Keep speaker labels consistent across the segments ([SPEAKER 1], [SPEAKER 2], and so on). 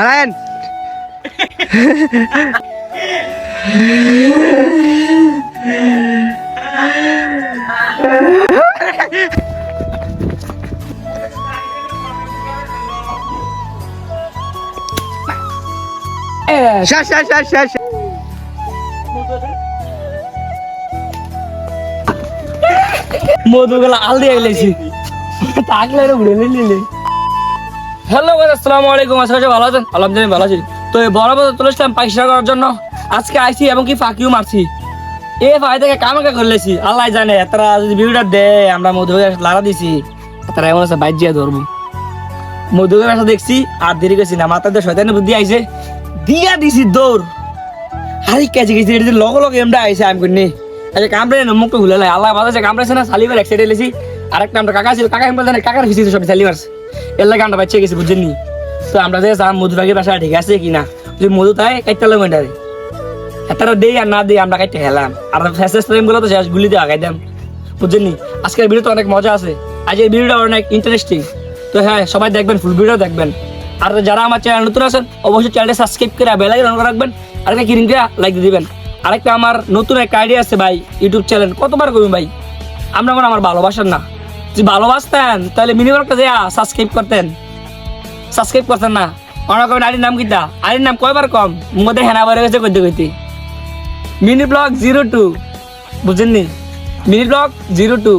[SPEAKER 1] নারায়ণ শেষ শেষ শেষ শেষ। শেষ।
[SPEAKER 2] মধুগুলা আল দিয়ে গেলেছি থাকলে ঘুরে হ্যালো আসসালামু আলাইকুম। আসলে ভালো আছেন? আলহামদুলিল্লাহ ভালো আছি। তো এই বড় তুলে আসলাম পয়সা করার জন্য। আজকে আইছি এবং কি ফাঁকিও মারছি। এ ভাই থেকে কামাকা করলেছি আল্লাহ জানে, তারা যদি ভিডিওটা দে আমরা মধু লাড়া দিছি, তারা এমন আছে, বাইর জিয়া ধরবো। মধু ব্যবসা দেখছি, আর দেরি করছি না। মাথাতে শয়তানি বুদ্ধি আইছে। দিয়া দিছি দৌড়। হারি কেছে গেছি এটা লগ লগ এমটা আইছে, আমি করি আচ্ছা কামড়ে না, মুখটা খুলে লাই। আল্লাহ বাজাছে কামড়েছে না, সালিবার এক সাইডে লেছি। আরেকটা আমরা কাকা ছিল, কাকা বলতে না কাকার ফিসি সব সালিবার এর আমরা বাচ্চা গেছি বুঝছেন তো আমরা যে যাম, মধু ভাগের বাসা ঠিক আছে কি না? যদি মধু তাই কাইতে লাগবে এটা দেই আর না দেই আমরা কাইতে হেলাম। আর ফেসেস টাইমগুলো তো শেষ গুলি দিয়ে আগাই দাম। বুঝছেন আজকের ভিডিও তো অনেক মজা আছে। আজকের ভিডিওটা অনেক ইন্টারেস্টিং তো হ্যাঁ সবাই দেখবেন ফুল ভিডিও দেখবেন। আর যারা আমার চ্যানেল নতুন আছেন, অবশ্যই চ্যানেলটা সাবস্ক্রাইব করে বেল আইকন রাখবেন। আর একটা কিরিং লাইক দিয়ে দিবেন। আরেকটা আমার নতুন একটা আইডিয়া আছে ভাই ইউটিউব চ্যানেল কতবার করবেন ভাই? আমরা মনে আমার ভালোবাসার না। যদি ভালোবাসতেন, তাহলে মিনিমাম একটা যা সাবস্ক্রাইব করতেন। সাবস্ক্রাইব করতেন না। অনেক কবেন আইডির নাম কিতা? আইডির নাম কয়বার কম? মধ্যে হেনা বারে গেছে কইতে কইতে। Mini blog zero two. বুঝেননি মিনি ব্লগ জিরো টু।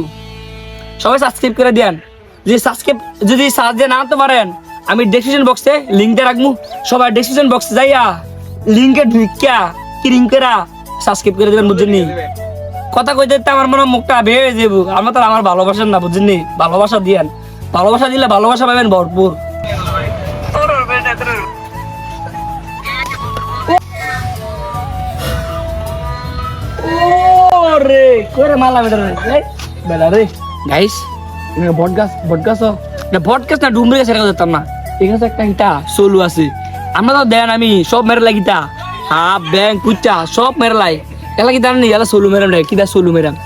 [SPEAKER 2] সবাই সাবস্ক্রাইব করে দেন যদি সাবস্ক্রাইব যদি দিয়ে না আনতে পারেন, আমি ডেসক্রিপশন বক্সে লিঙ্কটা রাখব। সবাই ডেসক্রিপশন বক্সে যাইয়া লিঙ্কে ঢুকিয়া কি লিঙ্কেরা সাবস্ক্রাইব করে দেবেন বুঝছেন নি? কথা কইতে আমার মনে মুখটা বেয়ে যাব আমার তো আমার ভালোবাসেন না বুঝছেন নি? ভালোবাসা দিয়েন। ভালোবাসা দিলে ভালোবাসা পাবেন ভরপুর। রে করে মালা বেটা রে। এই, রে। গাইস বট গাছ বট গাছ ও। বট গাছ না ডুমরে গাছ এরকম যেতাম না। এখানে একটা ইটা। সোলু আছে। আমরা তো দেন আমি সব মেরে লাগিতা হাফ ব্যাং কুচা সব মেরে লাই। এলা কি নেই? এলা সোলু মেরাম রে কিদা সোলু মেরাম?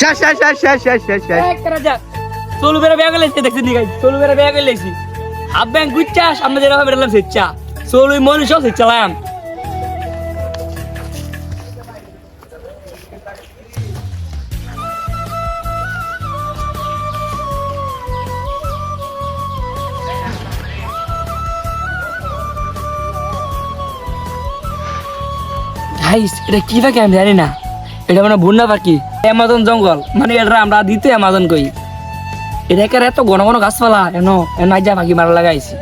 [SPEAKER 1] শেষ শেষ শেষ শেষ শেষ
[SPEAKER 2] একটা রাজা সোলু বেড়া বেয়া গেলে দেখছেন নি গাইস সোলু বেড়া বেয়া গেলে হাফ ব্যাং সামনে যেরকম বেরলাম সেচ্চা সোলু মনি সব সেচ্চালাম গাইস এটা কি পাখি আমি জানি না? এটা মানে বুন্না পাখি অ্যামাজন জঙ্গল। মানে এটা আমরা দিতে অ্যামাজন কই এটা একের এত ঘন ঘন গাছপালা এন এন আইজা পাখি মারা লাগাইছি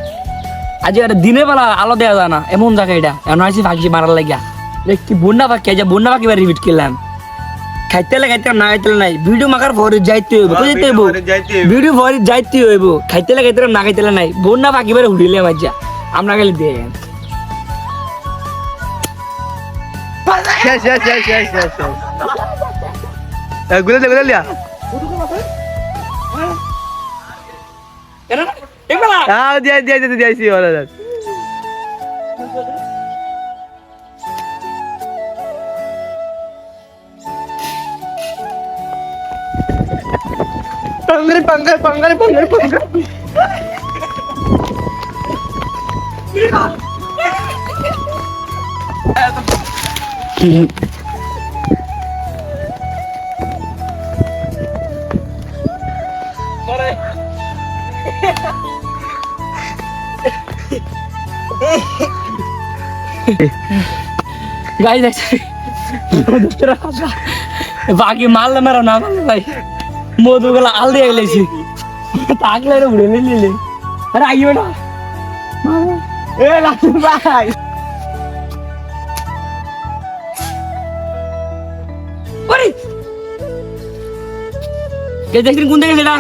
[SPEAKER 2] আজ এটা দিনের বেলা আলো দেওয়া যায় না এমন জায়গা এটা। এন আইসি পাখি মারার লাগিয়া। এটা কি বন্যা পাখি আজ বন্যা পাখি বা রিপিট করলাম। খাইতে লাগে খাইতে না খাইতে নাই। ভিডিও মাকার ভরে যাইতে হইব কই যাইতে হইব। ভিডিও ভরে যাইতে হইব। খাইতে লাগে খাইতে না খাইতে নাই। বন্যা পাখি বারে উড়িলে মাইজা। আমরা গেলে দিয়ে
[SPEAKER 1] Yes, yes, yes, yes, yes, yes. Eh, gulal ya, gulal ya. Ah, dia dia dia dia sih orang. Panggil, panggil, panggil, panggil,
[SPEAKER 2] panggil. Eh, দেখছি বাকি মারলে মেরা, না মারলে ভাই। মধু গুলা আল দিয়ে গেলেছি। থাকলে রে উড়ে নিলে। আরে আইও না। এ লাটু ভাই। কে দেখছিস কোন দিকে সেটা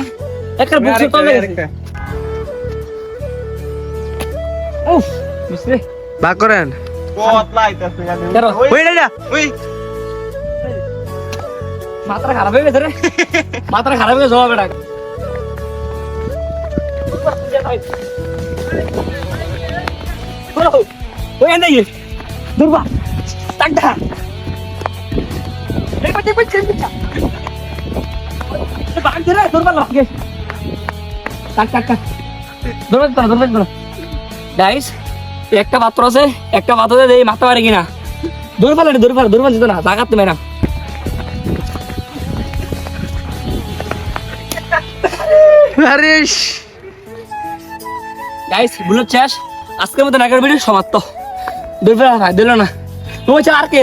[SPEAKER 2] একটা বুকসে তলে গেছে। উফ মিস্ত্রি
[SPEAKER 1] বাক করেন।
[SPEAKER 2] কেন
[SPEAKER 1] ওই না ওই
[SPEAKER 2] মাত্রা খারাপ হয়ে গেছে রে। মাত্রা খারাপ হয়ে গেছে হবে না ওই এনে গিয়ে। দুর্বা টাকটা দেখবা দেখবা দেখবা রে ধরবে ধরবে গাইস একটা পাত্র আছে একটা পাত্র দিয়ে মাথা পারে কিনা? না জাগাতে ম্যাডাম গাইস বুলেট শেষ। আজকের মতো নাগর ভিডিও সমাপ্ত। পালা না দিল না। তোমার আর কে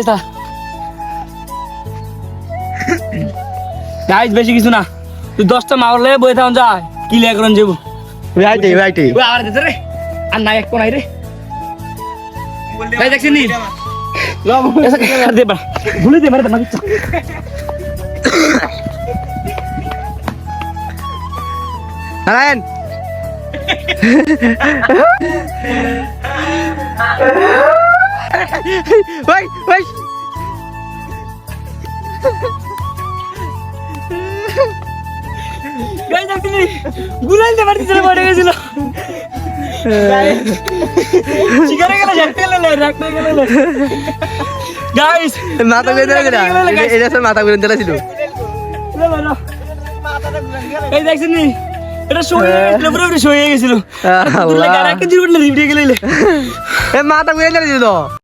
[SPEAKER 2] গাইস বেশি কিছু না। তুই দশটা মারলে বই থাকুন যায় কি লেগে করেন যাব
[SPEAKER 1] রাইটে
[SPEAKER 2] ওই আর দিতে রে। আর নাই এক নাই রে। ভাই দেখছিস নি ভুলে দে মারে মারি
[SPEAKER 1] নারায়ণ। ওই ওই।
[SPEAKER 2] গাই দেখছিস নি গুলাই দে মারি দিতে পড়ে গেছিল শিকারে গেলে ঝাড়তে গেলে রাখতে গেলে গাইস
[SPEAKER 1] মাথা ঘুরে দিলা এটা এটা মাথা ঘুরে দিলা
[SPEAKER 2] এই দেখছিস নি? এটা শুয়ে গেছিল পুরো শুয়ে গেছিল।
[SPEAKER 1] আল্লাহ।
[SPEAKER 2] গাড়ি একটা জীবন লিফটে গেলে।
[SPEAKER 1] এ মাথা ঘুরে দিলা ছিল।